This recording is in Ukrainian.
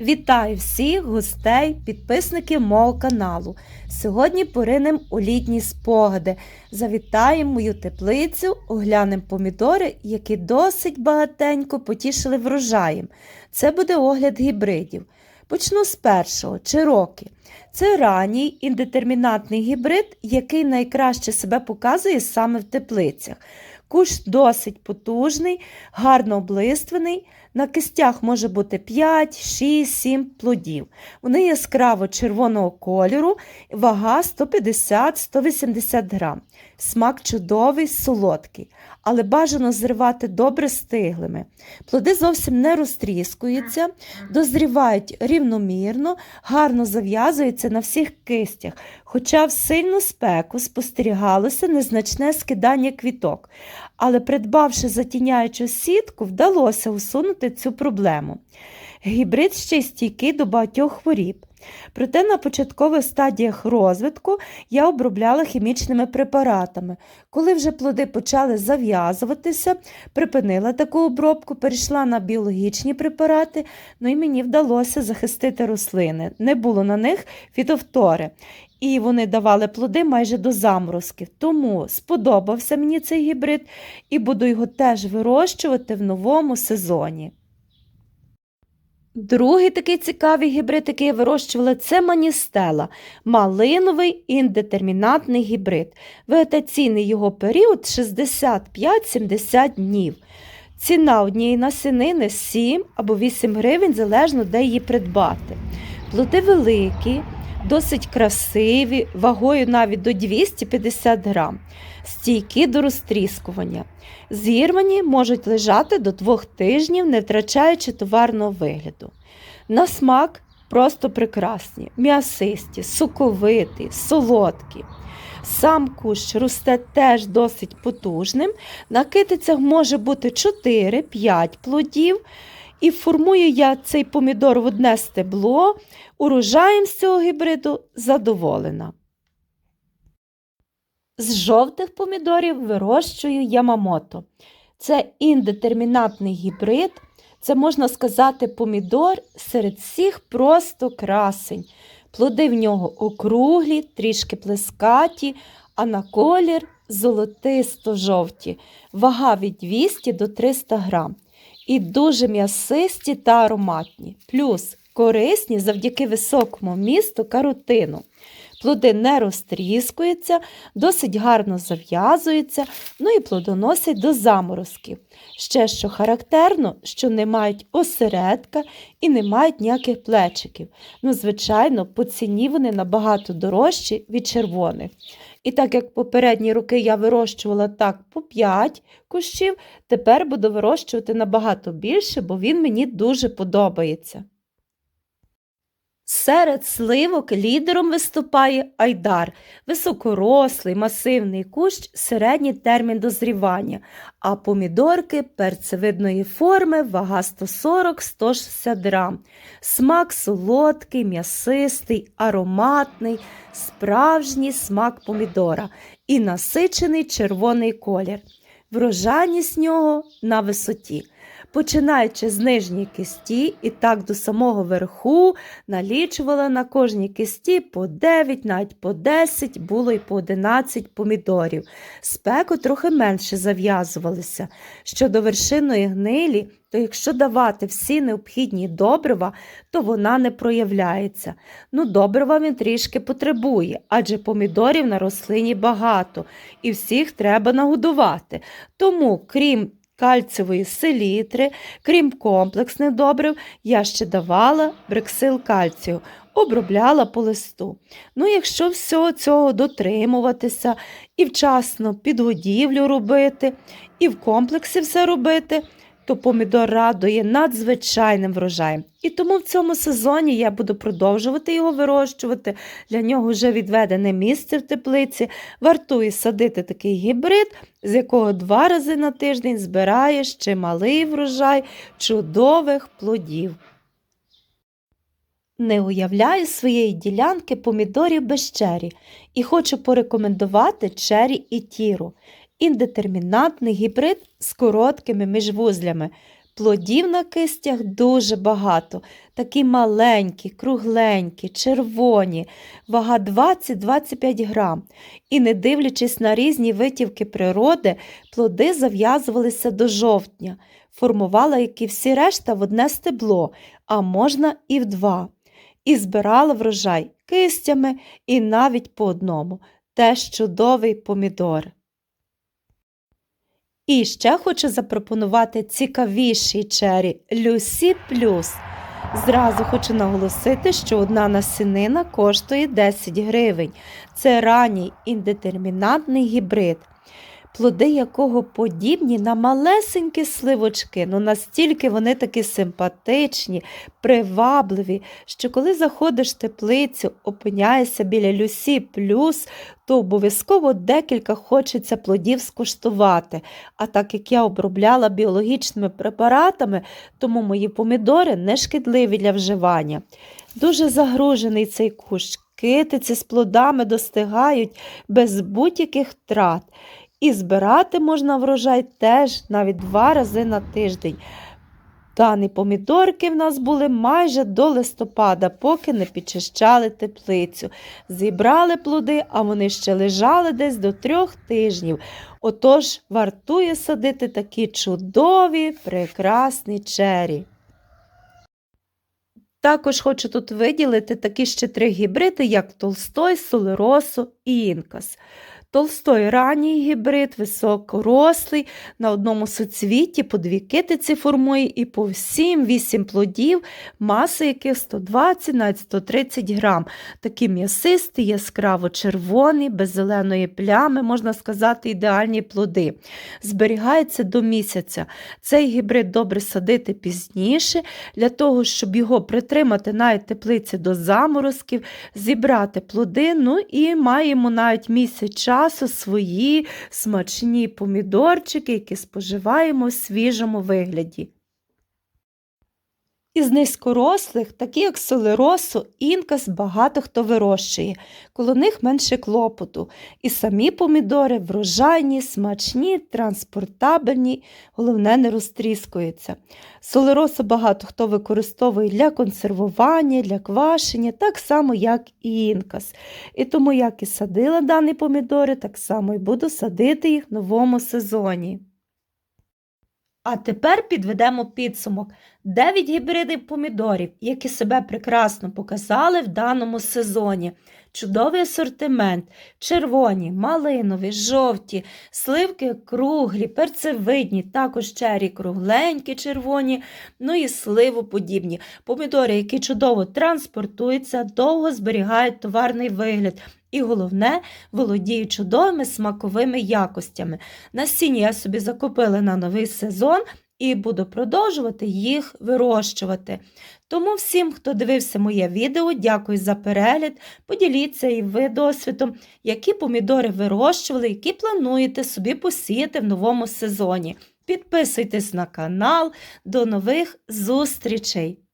Вітаю всіх гостей, підписників мого каналу. Сьогодні поринем у літні спогади. Завітаємо мою теплицю, оглянемо помідори, які досить багатенько потішили врожаєм. Це буде огляд гібридів. Почну з першого чироки. Це ранній індетермінатний гібрид, який найкраще себе показує саме в теплицях. Кущ досить потужний, гарно облиствений. На кистях може бути 5, 6, 7 плодів. Вони яскраво червоного кольору, вага 150-180 грам. Смак чудовий, солодкий, але бажано зривати добре стиглими. Плоди зовсім не розтріскуються, дозрівають рівномірно, гарно зав'язуються на всіх кистях, хоча в сильну спеку спостерігалося незначне скидання квіток. Але придбавши затіняючу сітку, вдалося усунути цю проблему. Гібрид ще стійкий до багатьох хворіб. Проте на початкових стадіях розвитку я обробляла хімічними препаратами. Коли вже плоди почали зав'язуватися, припинила таку обробку, перейшла на біологічні препарати, ну і мені вдалося захистити рослини. Не було на них фітовтори. І вони давали плоди майже до заморозків. Тому сподобався мені цей гібрид і буду його теж вирощувати в новому сезоні. Другий такий цікавий гібрид, який я вирощувала, це маністела, малиновий індетермінатний гібрид. Вегетаційний його період 65-70 днів. Ціна однієї насінини 7 або 8 гривень, залежно де її придбати. Плоди великі, досить красиві, вагою навіть до 250 грам, стійкі до розтріскування. Зірвані можуть лежати до двох тижнів, не втрачаючи товарного вигляду. На смак просто прекрасні, м'ясисті, соковиті, солодкі. Сам кущ росте теж досить потужним. На китицях може бути 4-5 плодів. І формую я цей помідор в одне стебло, урожаєм з цього гібриду задоволена. З жовтих помідорів вирощую ямамото. Це індетермінатний гібрид, це можна сказати помідор серед всіх просто красень. Плоди в нього округлі, трішки плескаті, а на колір золотисто-жовті, вага від 200 до 300 грам. І дуже м'ясисті та ароматні, плюс корисні завдяки високому місту каротину. Плоди не розтріскуються, досить гарно зав'язуються, ну і плодоносять до заморозків. Ще що характерно, що не мають осередка і не мають ніяких плечиків. Ну, звичайно, по ціні вони набагато дорожчі від червоних. І так як попередні роки я вирощувала так по 5 кущів, тепер буду вирощувати набагато більше, бо він мені дуже подобається. Серед сливок лідером виступає айдар, високорослий, масивний кущ, середній термін дозрівання, а помідорки перцевидної форми, вага 140-160 грам. Смак солодкий, м'ясистий, ароматний, справжній смак помідора і насичений червоний колір. Врожайність нього на висоті починаючи з нижньої кисті і так до самого верху, налічувала на кожній кисті по 9, навіть по 10, було й по 11 помідорів. Спеку трохи менше зав'язувалися. Щодо вершинної гнилі, то якщо давати всі необхідні добрива, то вона не проявляється. Ну, добрива він трішки потребує, адже помідорів на рослині багато, і всіх треба нагодувати. Тому, крім кальцевої селітри, крім комплексних добрив, я ще давала брексил кальцію, обробляла по листу. Ну, якщо всього цього дотримуватися і вчасно підгодівлю робити, і в комплексі все робити, то помідор радує надзвичайним врожаєм. І тому в цьому сезоні я буду продовжувати його вирощувати. Для нього вже відведене місце в теплиці. Вартує садити такий гібрид, з якого два рази на тиждень збираєш чималий врожай чудових плодів. Не уявляю своєї ділянки помідорів без чері і хочу порекомендувати чері і тіру індетермінантний гібрид з короткими міжвузлями. Плодів на кистях дуже багато, такі маленькі, кругленькі, червоні, вага 20-25 грам. І не дивлячись на різні витівки природи, плоди зав'язувалися до жовтня, формувала, як і всі решта, в одне стебло, а можна і в два. І збирала врожай кистями і навіть по одному. Теж чудовий помідор. І ще хочу запропонувати цікавіший чері Люсі Плюс. Зразу хочу наголосити, що одна насінина коштує 10 гривень. Це ранній індетермінантний гібрид, плоди якого подібні на малесенькі сливочки, ну настільки вони такі симпатичні, привабливі, що коли заходиш в теплицю, опиняєшся біля Люсі Плюс, то обов'язково декілька хочеться плодів скуштувати. А так як я обробляла біологічними препаратами, тому мої помідори не шкідливі для вживання. Дуже загружений цей кущ. Китиці з плодами достигають без будь-яких втрат. І збирати можна врожай теж навіть два рази на тиждень. Дані помідорки в нас були майже до листопада, поки не підчищали теплицю. Зібрали плоди, а вони ще лежали десь до трьох тижнів. Отож, вартує садити такі чудові, прекрасні чері. Також хочу тут виділити такі ще три гібриди, як Толстой, Солеросо і Інкас. Толстой ранній гібрид, високорослий, на одному соцвіті по дві китиці формує і по 7-8 плодів, маси яких 120 навіть 130 грам. Такі м'ясисті, яскраво червоні, без зеленої плями, можна сказати, ідеальні плоди. Зберігається до місяця. Цей гібрид добре садити пізніше, для того, щоб його притримати навіть теплиці до заморозків, зібрати плоди, ну і маємо навіть місяць часу свої смачні помідорчики, які споживаємо в свіжому вигляді. Із низькорослих, такі як солеросу, інкас, багато хто вирощує, коло них менше клопоту. І самі помідори врожайні, смачні, транспортабельні, головне, не розтріскуються. Солеросу багато хто використовує для консервування, для квашення, так само, як і інкас. І тому, як і садила дані помідори, так само і буду садити їх в новому сезоні. А тепер підведемо підсумок. 9 гібридів помідорів, які себе прекрасно показали в даному сезоні. Чудовий асортимент, червоні, малинові, жовті, сливки круглі, перцевидні, також чері кругленькі, червоні, ну і сливоподібні. Помідори, які чудово транспортуються, довго зберігають товарний вигляд. І головне, володіють чудовими смаковими якостями. Насіння я собі закупила на новий сезон і буду продовжувати їх вирощувати. Тому всім, хто дивився моє відео, дякую за перегляд. Поділіться і ви досвідом, які помідори вирощували, які плануєте собі посіяти в новому сезоні. Підписуйтесь на канал. До нових зустрічей!